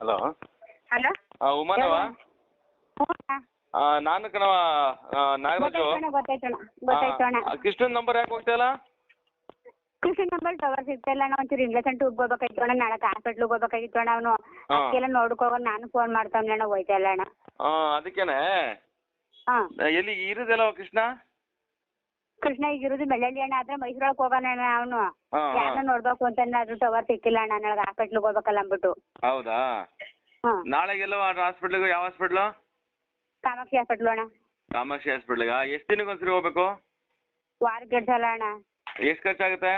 Hello? Hello? ಉಮಾನವ ನಾನು ಕಣವ Nagaraju. Krishnan number ಯಾಕೆ ಹೋಗ್ತಾ ಇಲ್ಲ ಕೃಷ್ಣನ್ ನಂಬರ್ ಟವರ್ ಸಿಗ್ತಾ ಇಲ್ಲ ಅಣ್ಣ ಒಂಚೂರು ಇಂಗ್ಲೀಷ್ ಅಂತ ಹೋಗ್ಬೇಕಾಯ್ತು ಅಣ್ಣ ನಾಳೆ ಹಾಸ್ಪಿಟ್ಲಿಗೆ ಹೋಗ್ಬೇಕಾಗಿತ್ತು ಅಣ್ಣ ಅವನು. ಅದಕ್ಕೆಲ್ಲ ನೋಡ್ಕೋಗ ನಾನು ಫೋನ್ ಮಾಡ್ತಾವ್ನೆ ಅಣ್ಣ ಹೋಯ್ತಾ ಇಲ್ಲ ಅಣ್ಣ. ಅದಕ್ಕೇನೆ? ಎಲ್ಲಿ ಇರುದಲ್ಲ ಕೃಷ್ಣ? ಕೃಷ್ಣ ಈಗ ಇರೋದು ಬೆಳ್ಳಳ್ಳಿ ಅಣ್ಣ ಆದ್ರೆ ಮೈಸೂರೊಳಗೆ ಹೋಗೋಣ ಅಣ್ಣ ಅವನು. ಹಾ, ಹಾ. ಯಾರನ್ನ ನೋಡ್ಬೇಕು ಅಂತ ಆದ್ರೂ ಟವರ್ ಸಿಕ್ಕಿಲ್ಲ ಅಣ್ಣ ನನಗೆ ಹಾಸ್ಪಿಟ್ಲಿಗೆ ಹೋಗ್ಬೇಕಲ್ಲ ಅಂದ್ಬಿಟ್ಟು. ಹೌದಾ? ನಾಳೆ ನಾಳೆಗೆಲ್ಲ ಹಾಸ್ಪಿಟ್ಲಿಗೆ ಯಾವ ಹಾಸ್ಪಿಟ್ಲು ಕಾಮಾಕ್ಷಿ ಹಾಸ್ಪಿಟ್ಲು ಅಣ್ಣ. ಕಾಮಾಕ್ಷಿ ಹಾಸ್ಪಿಟ್ಲಿಗೆ ಎಷ್ಟು ದಿನಕ್ಕೆ ಒಂದ್ಸರಿ ಹೋಗ್ಬೇಕು? ವಾರಕ್ಕೆ ಎರಡು ಸಲ ಅಣ್ಣ. ಎಷ್ಟು ಖರ್ಚಾಗುತ್ತೆ?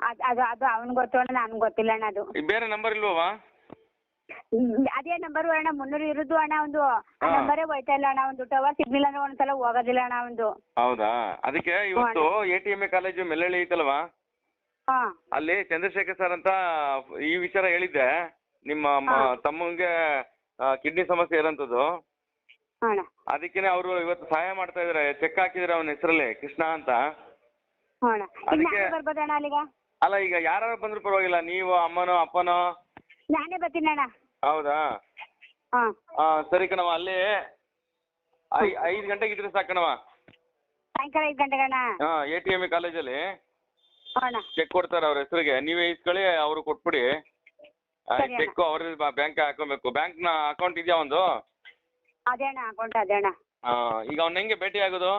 ಅದು ಅದು ಅದು ಅವ್ನಿಗೆ ಗೊತ್ತು ಅಣ್ಣ ನನಗೆ ಗೊತ್ತಿಲ್ಲ ಅಣ್ಣ ಅದು. ಈ ಬೇರೆ ನಂಬರ್ ಇಲ್ವವಾ ಹ್ಮ್, ಅದೇ ನಂಬರ್ ಅಣ್ಣ ಮುನ್ನೂರು ಇರುದು ಅಣ್ಣ ಒಂದು. ಹಾ. ನಂಬರೇ ಹೋಯ್ತಾ ಇಲ್ಲ ಅಣ್ಣ ಒಂದು ಟವರ್ ಸಿಗ್ಲಿಲ್ಲ ಅಂದ್ರೆ ಒಂದ್ಸಲ ಹೋಗೋದಿಲ್ಲ ಅಣ್ಣ ಒಂದು. ಹೌದಾ? ಅದಕ್ಕೆ ಇವತ್ತು A T M A college ಮೆಲ್ಲಳ್ಳಿ ಐತಲ್ವಾ? ಹಾಂ. ಅಲ್ಲಿ ಚಂದ್ರಶೇಖರ್ ಸರ್ ಅಂತ ಈ ವಿಚಾರ ಹೇಳಿದ್ದೆ. ನಿಮ್ಮ ಮ- ಹಾ. ತಮ್ಮಂಗೆ ಕಿಡ್ನಿ ಸಮಸ್ಯೆ ಇರೋಂಥದ್ದು. ಅದಕ್ಕೆ ಅಣ್ಣ. ಅದಕ್ಕೇನೆ ಅವರು ಇವತ್ತು ಸಹಾಯ ಮಾಡ್ತಾ ಇದಾರೆ. ಚೆಕ್ ಹಾಕಿದ್ರೆ ಅವನ ಹೆಸರಲ್ಲಿ ಕೃಷ್ಣ ಅಂತ. ಅಣ್ಣ. ಅದಕ್ಕೆ- ಬರ್ಬೋದಣ್ಣ ಅಲ್ಲಿಗ? ಅಲ್ಲ ಈಗ ಯಾರು ಬಂದ್ರು ಪರವಾಗಿಲ್ಲ. ನೀವು ಅಮ್ಮನೋ ಅಪ್ಪನೋ ನಾನೇ ಬರ್ತೀನಿ ಅಣ್ಣ. ಹೌದಾ? ಹಾ. ಆ, ಸರಿ ಕಣವ ಅಲ್ಲಿ ಐ ಐದು ಗಂಟೆಗೆ ಇದ್ರೆ ಸಾಕು ಕಣವ ಸಾಯಂಕಾಲ ಐದು ಗಂಟೆಗೆ ಅಣ್ಣ. ಹಾ ಎ ಟಿ ಎಂ ಕಾಲೇಜಲ್ಲಿ. ಹ್ಞೂ ಅಣ್ಣ. ಚೆಕ್ ಕೊಡ್ತಾರೆ ಅವ್ರ ಹೆಸರಿಗೆ. ನೀವೇ ಇಸ್ಕೊಳ್ಳಿ ಅವರು ಕೊಟ್ಬಿಡಿ. ಸರಿ. ಚೆಕ್ ಅವ್ರ ಬ್ಯಾಂಕ್ ಹಾಕೊಬೇಕು. ನ ಅಕೌಂಟ್ ಇದೆಯಾ ಒಂದು? ಅದೇ ಅಣ್ಣ ಅಕೌಂಟ್ ಅದೇ ಅಣ್ಣ. ಆ, ಈಗ ಅವ್ನ ಹೆಂಗೆ ಭೇಟಿ ಆಗೋದು?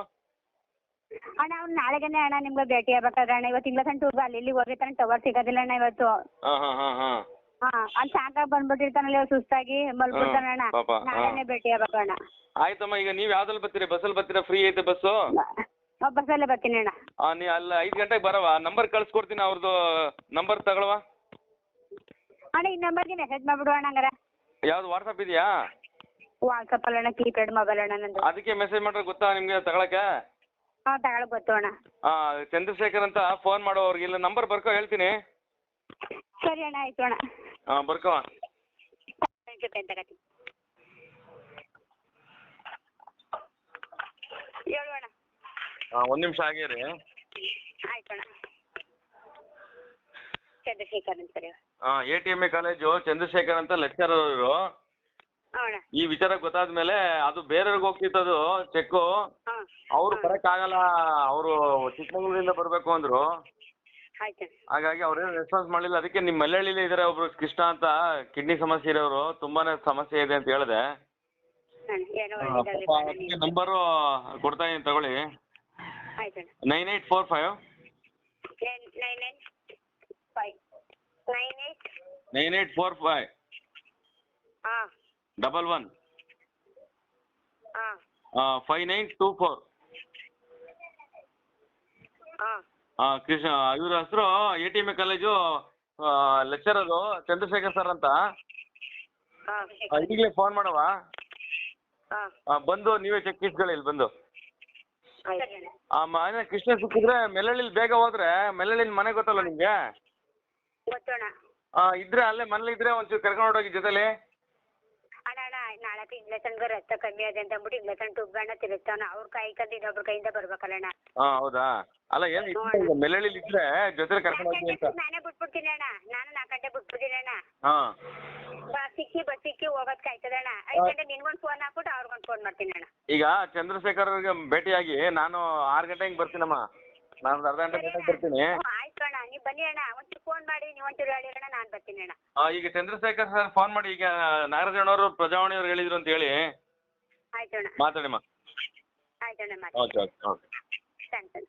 ಅಣ್ಣ ಅವ್ನು ನಾಳೆಗೇನೆ ಅಣ್ಣ ನಿಮ್ಗೆ ಭೇಟಿ ಆಗ್ಬೇಕಾದ್ರೆ ಅಣ್ಣ. ಇವತ್ತು ತಿಂಗಳ ತನಕ ಟೂರ್ ಅಲ್ಲಿ ಇಲ್ಲಿ ಹೋಗಿರ್ತಾನೆ ಟವರ್ ಸಿಗೋದಿಲ್ಲ ಅಣ್ಣ ಇವತ್ತು. ಹಾ ಹಾ ಹಾ ಹಾಂ. ಹಾಂ ಅಲ್ಲಿ ಸಾಕಾಗಿ ಬಂದ್ಬಿಟ್ಟಿರ್ತಾನಲ್ಲ ಸುಸ್ತಾಗಿ ಮಲ್ಬಿಡ್ತಾನಣ್ಣ ಪಾಪ, ಹಾ. ನಾಳೆನೇ ಭೇಟಿ ಅಣ್ಣ. ಆಯ್ತಮ್ಮ ಈಗ ನೀವು ಯಾವ್ದ್ರಲ್ಲಿ ಬರ್ತೀರಿ? ಬಸ್ಸಲ್ಲಿ ಬರ್ತೀರಾ? ಫ್ರೀ ಐತೆ ಬಸ್ಸು? ಬಸ್ಸಲ್ಲೇ ಬರ್ತೀನಿ ಅಣ್ಣ. ಹಾ ನೀ ಅಲ್ಲ ಐದು ಗಂಟೆಗೆ ಬರವ? ನಂಬರ್ ಕಳ್ಸ್ಕೊಡ್ತೀನಿ ಅವ್ರದ್ದು ನಂಬರ್ ತಗೊಳವ? ಅಣ್ಣ ಈ ನಂಬರ್ಗೆ ಮೆಸೇಜ್ ಮಾಡ್ಬಿಡು ಅಣ್ಣ ಹಂಗಾರೆ. ಯಾವ್ದು ವಾಟ್ಸಪ್ ಇದೆಯಾ? ವಾಟ್ಸಪ್ ಅಲ್ಲ ಅಣ್ಣ ಕೀಪ್ಯಾಡ್ ಮೊಬೈಲ್ ಅಣ್ಣ ನಂದು. ಅದಕ್ಕೆ ಮೆಸೇಜ್ ಮಾಡ್ರೆ ಗೊತ್ತಾ ನಿಮಗೆ ತಗೊಳಕ್ಕೆ? ಹಾ ತಗೊಳಕ್ ಗೊತ್ತು ಅಣ್ಣ. ಆ, ಚಂದ್ರಶೇಖರ್ ಅಂತ ಫೋನ್ ಮಾಡೋ ಅವ್ರಿಗೆ. ಇಲ್ಲ ನಂಬರ್ ಬರ್ಕೋ ಹೇಳ್ತೀನಿ. ಸರಿ ಅಣ್ಣ ಆಯ್ತು ಅಣ್ಣ. ಹಾಂ ಬರ್ಕೋ. ಥ್ಯಾಂಕ್ ಯು ಪೆನ್ ತಗತ್ತೀನಿ ಹೇಳು ಅಣ್ಣ ಹಾಂ ಒಂದು ನಿಮಿಷ ಆಗಿರಿ ಆಯ್ತು ಅಣ್ಣ ಚಂದ್ರಶೇಖರ್ ಅಂತ ಸರಿ ಹಾಂ A T M A college Chandrashekar ಅಂತ ಲೆಕ್ಚರರ್ ಅವರು ಅಣ್ಣ ಈ ವಿಚಾರ ಗೊತ್ತಾದ್ಮೇಲೆ ಅದು ಬೇರೆಯವ್ರಿಗೆ ಹೋಗ್ತಿತ್ತದು ಚೆಕ್ಕು. ಅವ್ರು ಅವ್ರು ಆಗಲ್ಲ ಅವರು ಚಿಕ್ಕಮಗಳೂರಿಂದ ಬರಬೇಕು ಅಂದರು. ಆಯ್ತು ಹಾಗಾಗಿ ಅವ್ರೇನು ರೆಸ್ಪಾನ್ಸ್ ಮಾಡಲಿಲ್ಲ. ಅದಕ್ಕೆ ನಿಮ್ಮ ಮಲ್ಲಳ್ಳಿಲೇ ಇದ್ದಾರೆ ಒಬ್ರು ಕೃಷ್ಣ ಅಂತ ಕಿಡ್ನಿ ಸಮಸ್ಯೆ ಇರೋರು ತುಂಬಾನೇ ಸಮಸ್ಯೆ ಇದೆ ಅಂತ ಹೇಳಿದೆ. ನಂಬರ್ ಏನೋ ನಂಬರು ಕೊಡ್ತಾ ಇದೀನಿ ತಗೊಳ್ಳಿ. ಆಯ್ತು ಅಣ್ಣ. Nine eight four five nine nine nine five nine eight nine eight four five ಹಾಂ ಡಬಲ್ ಒನ್ ಹಾಂ ಫೈವ್ ನೈನ್ ಟೂ ಫೋರ್ ಹಾಂ ಕೃಷ್ಣ ಇವ್ರ ಹೆಸರು A T M A college lecturer Chandrashekar sir ಅಂತ. ಹಾ ಆ, ಈಗಲೇ ಫೋನ್ ಮಾಡವ. ಹಾಂ. ಬಂದು ನೀವೇ ಚೆಕ್ ಇಸ್ಕೊಳ್ಳಿ ಇಲ್ಲಿ ಬಂದು. ಆಯ್ತು. ಆ ಮನೆ ಕೃಷ್ಣ ಸಿಕ್ಕಿದ್ರೆ ಮೆಲ್ಲಳ್ಳಿಲಿ ಬೇಗ ಹೋದ್ರೆ ಮೆಲ್ಲಳ್ಳಿನ ಮನೆ ಗೊತ್ತಲ್ಲ ನಿಮಗೆ? ಅಣ್ಣ ಇದ್ರೆ ಅಲ್ಲೇ ಮನೇಲಿ ಇದ್ರೆ ಒಂಚೂರು ಕರ್ಕೊಂಡು ಹೊರಟೋಗಿ ಜೊತೆಲಿ. ಅಣ್ಣ ಅಣ್ಣ ನಾಳೆ ಇಂಗ್ಲೇಷನ್ಗೆ ರಕ್ತ ಕಮ್ಮಿ ಇದೆ ಅಂತ ಅಂದ್ಬಿಟ್ಟು ಇಂಗ್ಲೇಷನ್ ಟುಬ್ಬಣ್ಣ ತಿರುಗ್ತಾನ ಅವ್ರ ಕೈ ಕಂದು ಇನ್ನೊಬ್ರ ಕೈಯಿಂದ ಬರ್ಬೇಕಲ್ಲಣ್ಣ ಹಾ ಹೌದಾ? ಅಲ್ಲ ಏನ್ ಇದ್ರೆ ಜೊತೆ ಕರ್ಕೊಂಡು ಹೋಗಿ ಅಂತ. ನಾನೇ ಬಿಟ್ಬಿಡ್ತೀನಿ ಅಣ್ಣ. ನಾನು ನಾಲ್ಕು ಗಂಟೆ ಬಿಟ್ಬಿಡ್ತೀನಿ ಅಣ್ಣ. ಹಾ. ಬಸ್ ಸಿಕ್ಕಿ ಬಸ್ ಸಿಕ್ಕಿ ಹೋಗೋದಕ್ಕೆ ಆಯ್ತದ ಅಣ್ಣ. ಐದು ಗಂಟೆ ನಿನ್ಗೊಂದು ಫೋನ್ ಹಾಕ್ಬಿಟ್ಟು ಅವ್ರಿಗೊಂದು ಫೋನ್ ಮಾಡ್ತೀನಿ ಅಣ್ಣ. ಈಗ ಚಂದ್ರಶೇಖರ್ ಅವ್ರಿಗೆ ಭೇಟಿಯಾಗಿ ನಾನು ಆರು ಗಂಟೆ ಹಿಂಗ್ ಬರ್ತೀನಮ್ಮ. ನಾನು ಅರ್ಧ ಗಂಟೆ ಗಂಟೆಗೆ ಬರ್ತೀನಿ ಹ್ಞೂ, ಆಯ್ತು ಅಣ್ಣ ನೀವು ಬನ್ನಿ ಅಣ್ಣ ಒಂಚೂರು ಫೋನ್ ಮಾಡಿ ನೀವು ಒಂಚೂರು ಹೇಳಿ ಅಣ್ಣ ನಾನು ಬರ್ತೀನಿ ಅಣ್ಣ. ಆ, ಈಗ ಚಂದ್ರಶೇಖರ್ ಸರ್ ಫೋನ್ ಮಾಡಿ ಈಗ ನಾಗರಾಜಣ್ಣವರು ಪ್ರಜಾವಾಣಿಯವ್ರು ಹೇಳಿದ್ರು ಅಂತ ಹೇಳಿ. ಆಯ್ತು ಅಣ್ಣ. ಮಾತಾಡಿಮ್ಮ ಆಯ್ತು ಅಣ್ಣ ಮಾಡಿ ಓಕೆ ಓಕೆ ಓಕೆ ಥ್ಯಾಂಕ್ಸ್ ಅಣ್ಣ